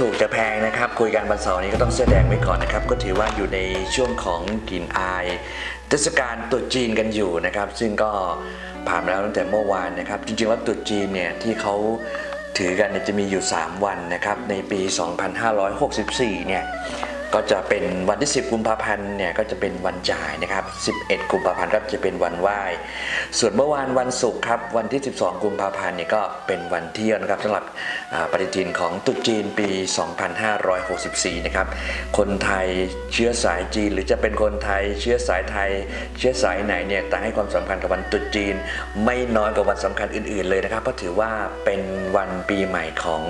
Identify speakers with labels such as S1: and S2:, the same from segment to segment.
S1: ถูกจะแพงนะครับ คุยกันวันเสาร์นี้ก็ต้องเสื้อแดงไว้ก่อนนะครับ ก็ถือว่าอยู่ในช่วงของกลิ่นอายเทศกาลตรุษจีนกันอยู่นะครับ ซึ่งก็ผ่านมาแล้วตั้งแต่เมื่อวานนะครับ จริงๆแล้วตรุษจีนเนี่ยที่เขาถือกันจะมีอยู่ 3 วันนะครับ ในปี 2564 เนี่ย ก็จะเป็นวันที่ 10 กุมภาพันธ์เนี่ยก็จะเป็นวันจ่ายนะครับ 11 กุมภาพันธ์ก็จะเป็นวันไหว้ ส่วนเมื่อวานวันศุกร์ครับวันที่ 12 กุมภาพันธ์เนี่ยก็เป็นวันเที่ยวนะครับสำหรับปฏิทินของตุจีนปี 2564 นะครับ คนไทยเชื้อสายจีน หรือจะเป็นคนไทยเชื้อสายไทย เชื้อสายไหนเนี่ยต่างให้ความสำคัญกับวันตุจีน ไม่น้อยกว่าวันสำคัญอื่น ๆเลยนะครับเพราะถือว่าเป็นวันปีใหม่ของ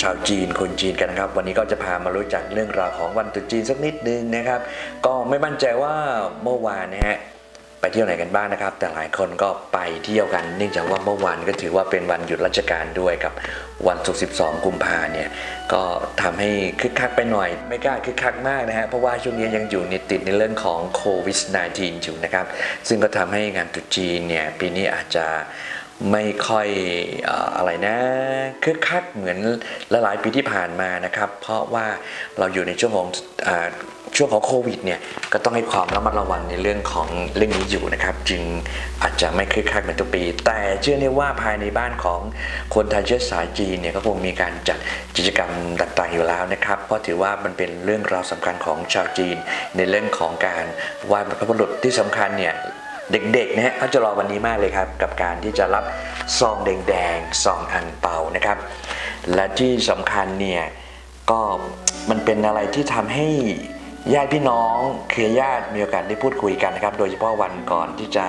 S1: ชาวจีนคนจีนกันนะครับ วันนี้ก็จะพามารู้จักเรื่องราวของวันตรุษจีนสักนิดนึงนะครับ ก็ไม่มั่นใจว่าเมื่อวานนะฮะไปเที่ยวไหนกันบ้างนะครับ แต่หลายคนก็ไปเที่ยวกัน เนื่องจากว่าเมื่อวานก็ถือว่าเป็นวันหยุดราชการด้วยกับวันศุกร์12 กุมภาเนี่ยก็ทำให้คึกคักไปหน่อย ไม่กล้าคึกคักมากนะฮะเพราะว่าช่วงนี้ยังอยู่ในติดในเรื่องของโควิด -19 อยู่นะครับ ซึ่งก็ทำให้งานตรุษจีนเนี่ยปีนี้อาจจะ ไม่ค่อยอะไรนะคึกคักเหมือนหลายปีที่ผ่านมานะครับ เพราะว่าเราอยู่ในช่วงของช่วงของโควิดเนี่ยก็ต้องให้ความระมัดระวังในเรื่องของเรื่องนี้อยู่นะครับ จึงอาจจะไม่คึกคักเหมือนทุกปี แต่เชื่อได้ว่าภายในบ้านของคนไทยเชื้อสายจีนเนี่ยก็คงมีการจัดกิจกรรมต่างๆอยู่แล้วนะครับ เพราะถือว่ามันเป็นเรื่องราวสำคัญของชาวจีน ในเรื่องของการไหว้บรรพบุรุษที่สำคัญเนี่ย เด็กๆนะฮะเขาจะรอวันนี้มากเลยครับ กับการที่จะรับซองแดงๆซองอันเปานะครับ และที่สำคัญเนี่ยก็มันเป็นอะไรที่ทำให้ญาติพี่น้องเครือญาติมีโอกาสได้พูดคุยกันนะครับ โดยเฉพาะวันก่อนที่จะ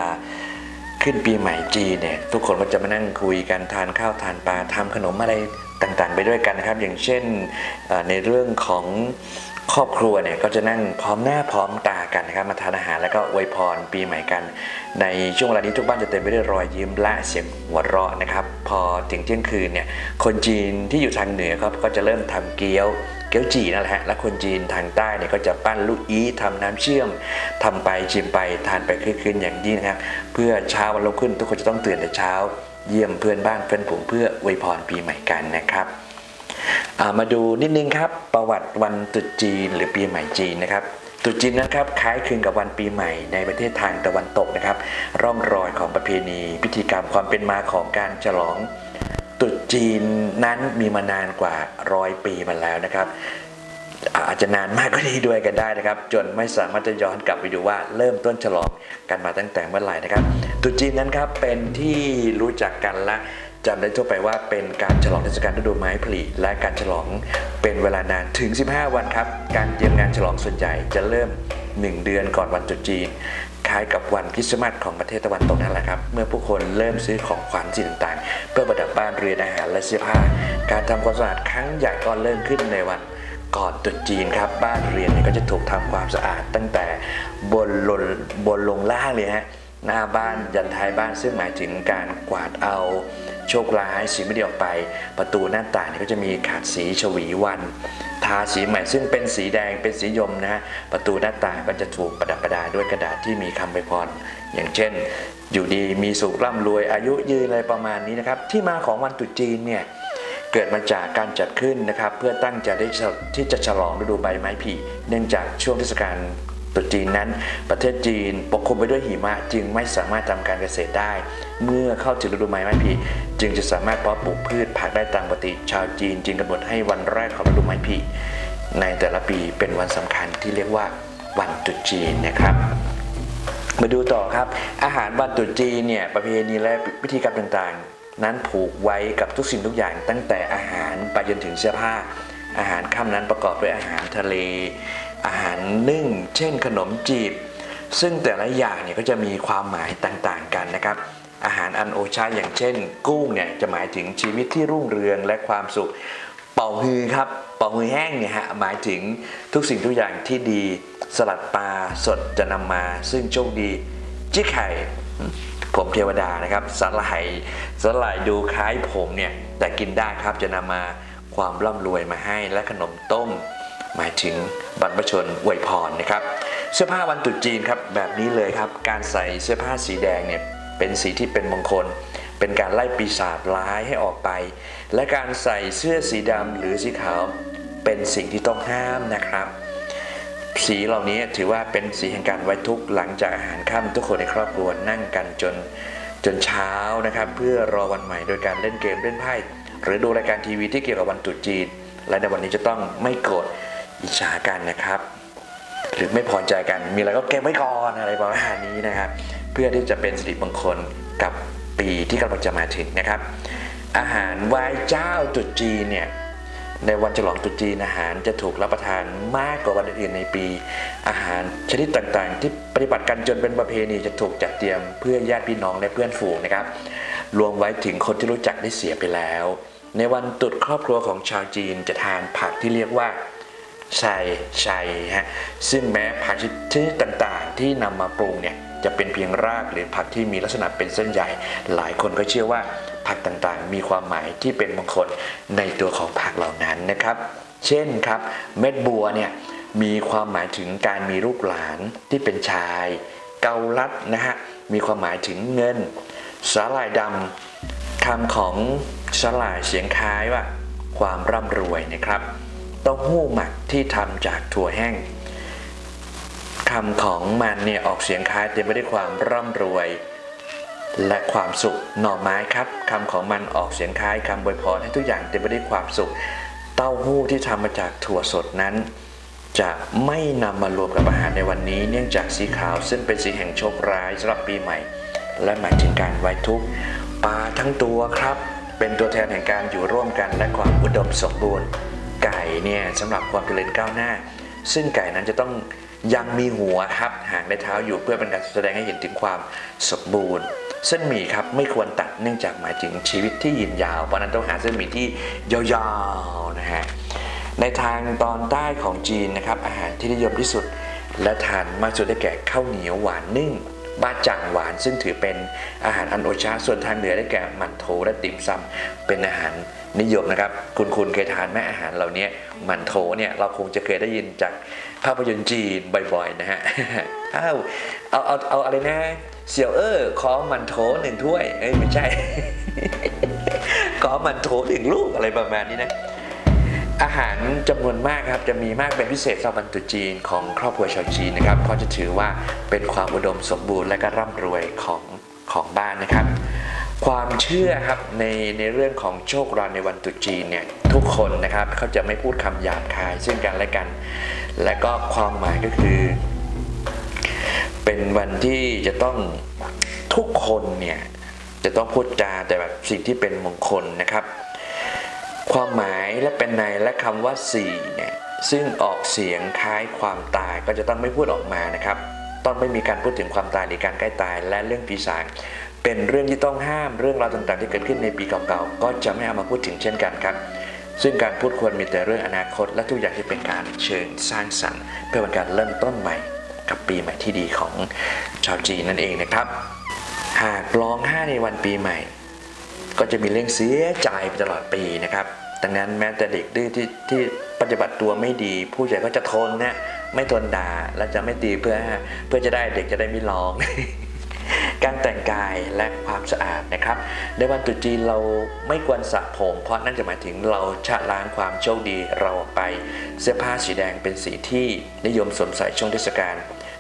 S1: ขึ้นปีใหม่จีนเนี่ยทุกคนก็จะมานั่งคุยกันทานข้าวทานปลาทำขนมอะไรต่างๆ ไปด้วยกันนะครับ อย่างเช่นในเรื่องของ ครอบครัวเนี่ยก็จะนั่งพร้อมหน้าพร้อมตากันนะครับมาทานอาหารแล้วก็อวยพรปีใหม่กัน ในช่วงเวลานี้ทุกบ้านจะเต็มไปด้วยรอยยิ้มและเสียงหัวเราะนะครับ พอถึงเที่ยงคืนเนี่ยคนจีนที่อยู่ทางเหนือครับก็จะเริ่มทำเกี๊ยวเกี๊ยวจีนั่นแหละฮะและคนจีนทางใต้เนี่ยก็จะปั้นลูกอีทำน้ำเชื่อมทำไปชิมไปทานไปคืนๆอย่างยิ่งนะครับ เพื่อเช้าวันรุ่งขึ้น ทุกคนจะต้องตื่นแต่เช้า เยี่ยมเพื่อนบ้านเพื่อนฝูงเพื่ออวยพรปีใหม่กันนะครับ มาดูนิดนึงครับประวัติวันตรุษจีนหรือปีใหม่จีนนะครับตรุษจีนนะครับคล้ายคลึงกับวันปีใหม่ในประเทศทางตะวันตกนะครับ ร่องรอยของประเพณี พิธีกรรมความเป็นมาของการฉลองตรุษจีนนั้นมีมานานกว่าร้อยปีมาแล้วนะครับ อาจจะนานมากก็ดีด้วยกันได้นะครับ จนไม่สามารถจะย้อนกลับไปดูว่าเริ่มต้นฉลองกันมาตั้งแต่เมื่อไหร่นะครับตรุษจีนนั้นครับเป็นที่รู้จักกันและ จำได้ทั่วไปว่าเป็นการฉลองเทศกาลฤดูไม้ผลิและการฉลองเป็นเวลานานถึง 15 วันครับ การเตรียมงานฉลองส่วนใหญ่จะเริ่ม 1 เดือนก่อนวันตรุษจีนคล้ายกับวันคริสต์มาสของประเทศตะวันตกนั่นแหละครับ เมื่อผู้คนเริ่มซื้อของขวัญสิ่งต่างๆ เพื่อประดับบ้านเรือนอาหารและเสื้อผ้า การทำความสะอาดครั้งใหญ่ก็เริ่มขึ้นในวันก่อนตรุษจีนครับบ้านเรือนเนี่ยก็จะถูกทำความสะอาด ตั้งแต่บนลงบนลงล่างเลยฮะหน้าบ้านยันท้ายบ้านซึ่งหมายถึงการกวาดเอา โชคร้ายสิ่งไม่ดีออกไป ประตูหน้าต่างเนี่ยก็จะมีขาดสีฉวีวัน ทาสีใหม่ซึ่งเป็นสีแดงเป็นสียมนะฮะประตูหน้าต่างก็จะถูกประดับประดาด้วยกระดาษที่มีคำไปพรอย่างเช่น อยู่ดีมีสุขร่ำรวยอายุยืนอะไรประมาณนี้นะครับ ที่มาของวันตรุษจีนเนี่ยเกิดมาจากการจัดขึ้นนะครับ เพื่อตั้งใจที่จะฉลองฤดูใบไม้ผลิเนื่องจากช่วงเทศกาล ตรุษจีนนั้น ประเทศจีนปกคลุมไปด้วยหิมะจึงไม่สามารถทำการเกษตรได้ เมื่อเข้าถึงฤดูใบไม้ผลิจึงจะสามารถเพาะปลูกพืชผักได้ตามปกติ ชาวจีนจึงกำหนดให้วันแรกของฤดูไม้ผลิในแต่ละปีเป็นวันสำคัญที่เรียกว่าวันตรุษจีนนะครับมาดูต่อครับ อาหารวันตรุษจีนเนี่ยประเพณีและพิธีกรรมต่างๆ นั้นผูกไว้กับทุกสิ่งทุกอย่างตั้งแต่อาหารไปจนถึงเสื้อผ้า อาหารค่ำนั้นประกอบด้วยอาหารทะเล อาหารนึ่ง เช่นขนมจีบ ซึ่งแต่ละอย่างเนี่ยก็จะมีความหมายต่างๆกันนะครับ อาหารอันโอชาอย่างเช่น กุ้งเนี่ยจะหมายถึงชีวิตที่รุ่งเรืองและความสุข เป่าฮือครับ เป่าฮือแห้งเนี่ยฮะหมายถึงทุกสิ่งทุกอย่างที่ดี สลัดปลาสดจะนำมา ซึ่งโชคดีจี้ไข่ผมเทวดานะครับสลายสลายดูคล้ายผมเนี่ยแต่กินได้ครับจะนำมาความร่ำรวยมาให้และขนมต้ม หมายถึงบรรพชนอวยพรนะครับ เสื้อผ้าวันตรุษจีนครับแบบนี้เลยครับ การใส่เสื้อผ้าสีแดงเนี่ยเป็นสีที่เป็นมงคล เป็นการไล่ปีศาจร้ายให้ออกไป และการใส่เสื้อสีดำหรือสีขาวเป็นสิ่งที่ต้องห้ามนะครับ สีเหล่านี้ถือว่าเป็นสีแห่งการไว้ทุกข์หลังจากอาหารค่ำทุกคนในครอบครัวนั่งกันจนจนเช้านะครับ เพื่อรอวันใหม่โดยการเล่นเกมเล่นไพ่หรือดูรายการทีวีที่เกี่ยวกับวันตรุษจีน และในวันนี้จะต้องไม่โกรธ อิจฉากันนะครับ หรือไม่พอใจกันมีอะไรก็เก็บไว้ก่อนอะไรประมาณนี้นะครับ เพื่อที่จะเป็นสิริมงคลกับปีที่กำลังจะมาถึงนะครับ อาหารไหว้เจ้าตรุษจีนเนี่ยในวันฉลองตรุษจีนอาหารจะถูกรับประทานมากกว่าวันอื่นในปี อาหารชนิดต่างๆ ที่ปฏิบัติกันจนเป็นประเพณีจะถูกจัดเตรียมเพื่อญาติพี่น้องและเพื่อนฝูงนะครับ รวมไว้ถึงคนที่รู้จักได้เสียไปแล้ว ในวันตรุษครอบครัวของชาวจีนจะทานผักที่เรียกว่า ชัยชัยฮะซึ่งแม้ผักชนิดต่างๆ ที่นำมาปรุงเนี่ยจะเป็นเพียงรากหรือผักที่มีลักษณะเป็นเส้นใหญ่ หลายคนก็เชื่อว่าผักต่างๆ มีความหมายที่เป็นมงคลในตัวของผักเหล่านั้นนะครับ เช่นครับ เม็ดบัวเนี่ยมีความหมายถึงการมีลูกหลานที่เป็นชาย เกาลัดนะฮะมีความหมายถึงเงิน สาหร่ายดำคำของสาหร่ายเสียงคล้ายว่า ความร่ำรวยนะครับ เต้าหู้หมักที่ทำจากถั่วแห้งคำของมันเนี่ยออกเสียงคล้ายเต็มไปด้วยความร่ำรวย และความสุขหน่อไม้ครับคำของมันออกเสียงคล้ายคำบวยพรให้ทุกอย่างเต็มไปด้วยความสุข เต้าหู้ที่ทำมาจากถั่วสดนั้น จะไม่นำมารวมกับอาหารในวันนี้ เนื่องจากสีขาวซึ่งเป็นสีแห่งโชคร้ายสำหรับปีใหม่ และหมายถึงการไว้ทุกข์ปลาทั้งตัวครับ เป็นตัวแทนแห่งการอยู่ร่วมกันและความอุดมสมบูรณ์ ไก่เนี่ยสำหรับความเจริญก้าวหน้า ซึ่งไก่นั้นจะต้องยังมีหัวครับหางและเท้าอยู่เพื่อเป็นการแสดงให้เห็นถึงความสมบูรณ์ เส้นหมี่ครับไม่ควรตัดเนื่องจากหมายถึงชีวิตที่ยืนยาวเพราะฉะนั้นต้องหาเส้นหมี่ที่ยาวๆนะฮะในทางตอนใต้ของจีนนะครับอาหารที่นิยมที่สุด และทานมากสุดได้แก่ข้าวเหนียวหวานนึ่ง บ้าจ่างหวาน ซึ่งถือเป็นอาหารอันโอชาส่วนทางเหนือได้แก่หมั่นโถและติ่มซำเป็นอาหารนิยมนะครับ คุณคุณเคยทานไหมอาหารเหล่านี้หมั่นโถเนี่ยเราคงจะเคยได้ยินจากภาพยนตร์จีนบ่อยๆนะฮะอ้าวเอาเอาเอาอะไรนะเสี่ยวเออขอหมั่นโถหนึ่งถ้วยเอ้ยไม่ใช่ขอหมั่นโถหนึ่งลูกอะไรประมาณนี้นะ อาหารจำนวนมากครับจะมีมากเป็นพิเศษสำหรับวันตรุษจีนของครอบครัวชาวจีนนะครับเพราะจะถือว่าเป็นความอุดมสมบูรณ์และก็ร่ำรวยของของบ้านนะครับ ความเชื่อครับในในเรื่องของโชคลาภในวันตรุษจีนเนี่ยทุกคนนะครับเขาจะไม่พูดคำหยาบคายซึ่งกันและกัน และก็ความหมายก็คือ เป็นวันที่จะต้องทุกคนเนี่ยจะต้องพูดจาแต่แบบสิ่งที่เป็นมงคลนะครับ ความหมายและเป็นในและคำว่าสี่เนี่ยซึ่งออกเสียงคล้ายความตายก็จะต้องไม่พูดออกมานะครับ ต้องไม่มีการพูดถึงความตายหรือการใกล้ตายและเรื่องปีศาจเป็นเรื่องที่ต้องห้ามเรื่องราวต่างๆ ที่เกิดขึ้นในปีเก่าๆก็จะไม่เอามาพูดถึงเช่นกันครับ ซึ่งการพูดควรมีแต่เรื่องอนาคต และทุกอย่างที่เป็นการเชิญสร้างสรรค์เพื่อเป็นการเริ่มต้นใหม่ กับปีใหม่ที่ดีของชาวจีนนั่นเองนะครับ หากร้องไห้ในวันปีใหม่ ก็จะมีเรื่องเสียใจไปตลอดปีนะครับ ดังนั้นแม้แต่เด็กดื้อที่ที่ปฏิบัติตัวไม่ดี ผู้ใหญ่ก็จะทนนะไม่ทนด่าและจะไม่ตีเพื่อเพื่อจะได้เด็กจะได้ไม่ร้อง การแต่งกายและความสะอาดนะครับ ในวันตรุษจีนเราไม่ควรสระผม เพราะนั่นจะหมายถึงเราชะล้างความโชคดีเราออกไป เสื้อผ้าสีแดงเป็นสีที่นิยมสวมใส่ช่วงเทศกาล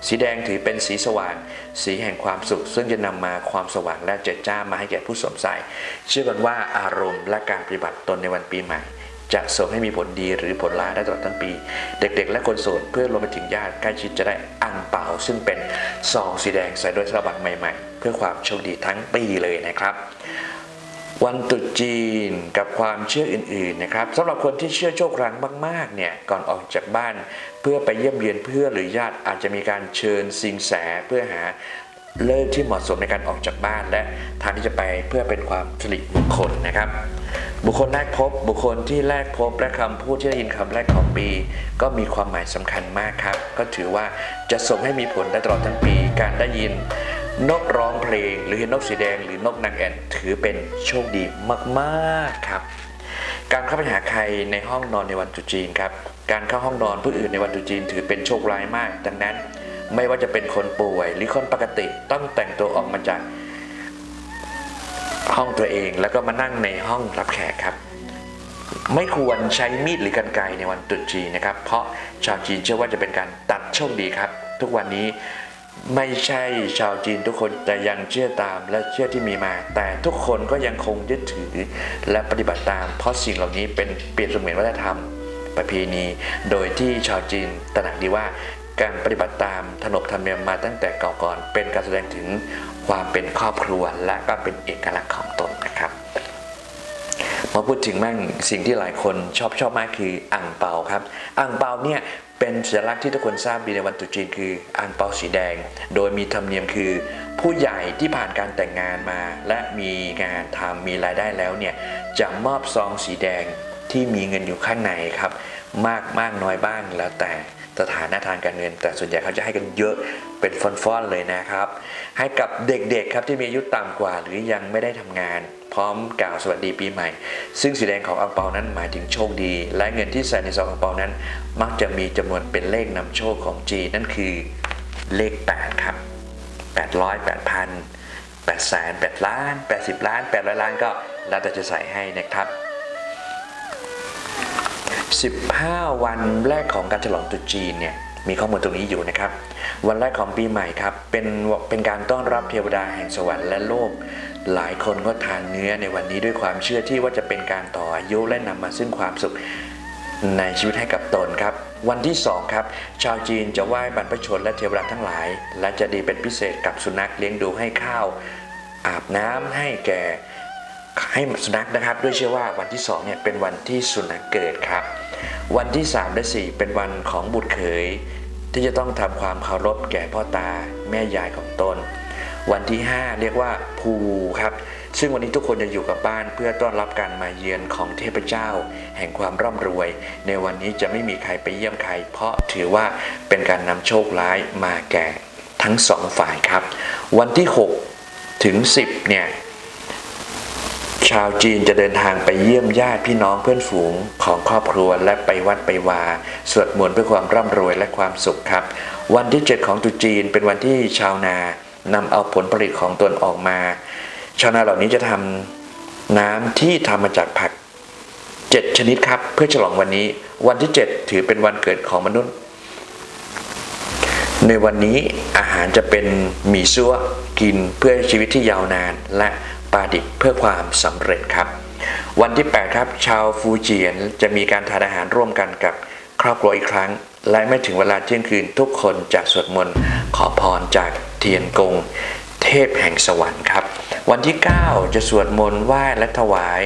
S1: สีแดงถือเป็นสีสว่าง สีแห่งความสุข ซึ่งจะนำมาความสว่างและเจิดจ้ามาให้แก่ผู้สวมใส่ เชื่อกันว่าอารมณ์และการปฏิบัติตนในวันปีใหม่จะส่งให้มีผลดีหรือผลร้ายได้ตลอดทั้งปี เด็กๆ และคนโสดเพื่อรวมไปถึงญาติใกล้ชิดจะได้อังเปาซึ่งเป็นซองสีแดงใส่ด้วยธนบัตรใหม่ ๆ เพื่อความโชคดีทั้งปีเลยนะครับ วันตรุษจีนกับความเชื่ออื่นๆนะครับสำหรับคนที่เชื่อโชคร้งมากๆเนี่ยก่อนออกจากบ้าน เพื่อไปเยี่ยมเยียนเพื่อหรือญาติอาจจะมีการเชิญสิงแสเพื่อหาเลิกที่เหมาะสมในการออกจากบ้านและทางที่จะไปเพื่อเป็นความสิริมงคลนะครับ บุคคลแรกพบ บุคคลที่แรกพบและคำพูดที่ได้ยินคำแรกของปี ก็มีความหมายสำคัญมากครับ ก็ถือว่าจะส่งให้มีผลได้ตลอดทั้งปีการได้ยิน นกร้องเพลง หรือเห็นนกสีแดงหรือนกนางแอ่นถือเป็นโชคดีมากๆครับการเข้าไปหาใครในห้องนอนในวันตรุจีนครับ การเข้าห้องนอนผู้อื่นในวันตรุจีนถือเป็นโชคร้ายมาก ดังนั้นไม่ว่าจะเป็นคนป่วยหรือคนปกติต้องแต่งตัวออกมาจากห้องตัวเองแล้วก็มานั่งในห้องรับแขกครับ ไม่ควรใช้มีดหรือกรรไกรในวันตรุษจีนนะครับ เพราะชาวจีนเชื่อว่าจะเป็นการตัดโชคดีครับ ทุกวันนี้ ไม่ใช่ชาวจีนทุกคนแต่ยังเชื่อตามและเชื่อที่มีมา แต่ทุกคนก็ยังคงยึดถือและปฏิบัติตาม เพราะสิ่งเหล่านี้เป็นเปลี่ยนเสมือนวัฒนธรรม ประเพณี โดยที่ชาวจีนตระหนักดีว่า การปฏิบัติตามขนบธรรมเนียมมาตั้งแต่เก่าก่อน เป็นการแสดงถึงความเป็นครอบครัวและก็เป็นเอกลักษณ์ของตนนะครับมาพูดถึงมั่งสิ่งที่หลายคนชอบชอบมากคืออ่างเปาครับอ่างเปาเนี่ย เป็นสัญลักษณ์ที่ทุกคนทราบดีในวันตรุษจีนคืออ่างเปาสีแดง โดยมีธรรมเนียมคือ ผู้ใหญ่ที่ผ่านการแต่งงานมา และมีงานทำมีรายได้แล้วเนี่ยจะมอบซองสีแดงที่มีเงินอยู่ข้างในครับ มากมากน้อยบ้างแล้วแต่สถานะทางการเงิน แต่ส่วนใหญ่เขาจะให้กันเยอะเป็นฟอนๆเลยนะครับ ให้กับเด็กๆครับที่มีอายุต่ำกว่าหรือยังไม่ได้ทำงาน พร้อมกล่าวสวัสดีปีใหม่ ซึ่งสีแดงของอังเปานั้นหมายถึงโชคดี และเงินที่ใส่ในซองอังเปานั้น มักจะมีจำนวนเป็นเลขนำโชคของจีนนั่นคือเลข 8 ครับ 800 8,000 8แสน8ล้าน 80 ล้าน 800 ล้านก็แล้วแต่จะใส่ให้นะครับ 15 วันแรกของการฉลองตรุษจีนเนี่ยมีข้อมูลตรงนี้อยู่นะครับ วันแรกของปีใหม่ครับ เป็นเป็นการต้อนรับเทวดาแห่งสวรรค์และโลก หลายคนก็ทานเนื้อในวันนี้ด้วยความเชื่อที่ว่าจะเป็นการต่ออายุและนำมาซึ่งความสุขในชีวิตให้กับตนครับ วันที่ 2 ครับ ชาวจีนจะไหว้บรรพชนและเทวดาทั้งหลาย และจะดีเป็นพิเศษกับสุนัขเลี้ยงดูให้ข้าว อาบน้ำให้แก่ให้สุนัขนะครับ ด้วยเชื่อว่าวันที่2เนี่ยเป็นวันที่สุนัขเกิดครับ วันที่ 3 และ 4 เป็นวันของบุตรเขย ที่จะต้องทำความเคารพแก่พ่อตาแม่ยายของตน วันที่ 5 เรียกว่าภูครับซึ่งวันนี้ทุกคนจะอยู่กับบ้านเพื่อต้อนรับการมาเยือนของเทพเจ้า แห่งความร่ำรวย ในวันนี้จะไม่มีใครไปเยี่ยมใคร เพราะถือว่าเป็นการนำโชคร้ายมาแก่ทั้งสองฝ่ายครับ วันที่ 6 ถึง 10 เนี่ยชาวจีนจะเดินทางไปเยี่ยมญาติพี่น้องเพื่อนฝูงของครอบครัวและไปวัดไปวา สวดมนต์เพื่อความร่ำรวยและความสุขครับ วันที่ 7 ของตุจีนเป็นวันที่ชาวนา นำเอาผลผลิตของตนออกมา ชาวนาเหล่านี้จะทำน้ำที่ทำมาจากผัก 7 ชนิดครับ เพื่อฉลองวันนี้ วันที่ 7 ถือเป็นวันเกิดของมนุษย์ ในวันนี้อาหารจะเป็นหมี่ซั่วกินเพื่อชีวิตที่ยาวนาน และปาดิบเพื่อความสำเร็จครับ วันที่ 8 ครับ ชาวฟูเจียนจะมีการทานอาหารร่วมกันกับครอบครัวอีกครั้ง และไม่ถึงเวลาเที่ยงคืนทุกคนจะสวดมนต์ขอพรจาก เทียนกง เทพแห่งสวรรค์ครับ วันที่ 9 จะสวดมนต์ไหว้และถวาย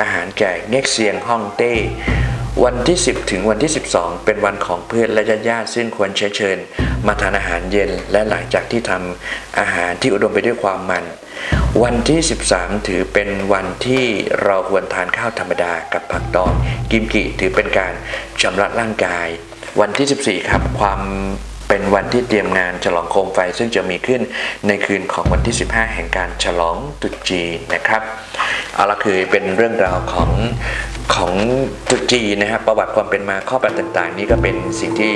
S1: อาหารแก่เง็กเซียงฮ่องเต้ วันที่ 10 ถึงวันที่ 12 เป็นวันของเพื่อนและญาติญาติซึ่งควรเชื้เชิญ มาทานอาหารเย็นและหลังจากที่ทำอาหารที่อุดมไปด้วยความมัน วันที่ 13 ถือเป็นวันที่เราควรทานข้าวธรรมดากับผักดองกิมกิถือเป็นการชำระร่างกาย วันที่ 14 ครับความ เป็นวันที่เตรียมงานฉลองโคมไฟ ซึ่งจะมีขึ้นในคืนของวันที่ 15 แห่งการฉลองตุจีนนะครับ เอาละคือเป็นเรื่องราวของ ของตรุษจีนะครับประวัติความเป็นมาข้อปฏิบัติต่างๆ นี่ก็เป็นสิ่งที่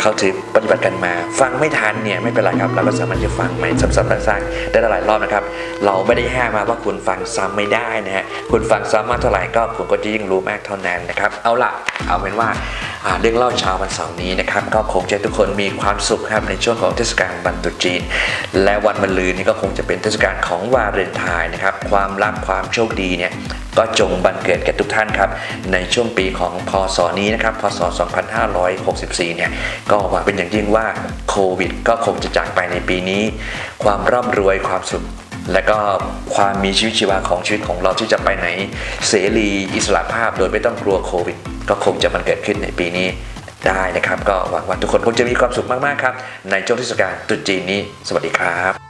S1: เขาถือปฏิบัติกันมา ฟังไม่ทันเนี่ยไม่เป็นไรครับเราก็สามารถจะฟังใหม่ซ้ำๆซากๆได้หลายรอบนะครับ เราไม่ได้ห้ามมาว่าคุณฟังซ้ำไม่ได้นะฮะคุณฟังซ้ำมากเท่าไหร่ก็คุณก็จะยิ่งรู้มากเท่านั้นนะครับเอาละเอาเป็นว่าเรื่องเล่าเช้าวันเสาร์นี้นะครับก็คงจะทุกคนมีความสุขครับในช่วงของเทศกาลวันตุจีน และวันมะรืนนี่ก็คงจะเป็นเทศกาลของวาเลนไทน์นะครับความรักความโชคดีเนี่ยก็จงบันเกิดแก่ทุกท่านครับ ในช่วงปีของพศนี้นะครับ พศ 2564 เนี่ย ก็หวังเป็นอย่างยิ่งว่าโควิดก็คงจะจากไปในปีนี้ ความร่ำรวยความสุขและก็ความมีชีวิตชีวาของชีวิตของเราที่จะไปไหน เสรีอิสระภาพโดยไม่ต้องกลัวโควิด ก็คงจะมันเกิดขึ้นในปีนี้ได้นะครับ ก็หวังว่าทุกคนคงจะมีความสุขมากๆครับ ในช่วงเทศกาลตรุษจีนนี้ สวัสดีครับ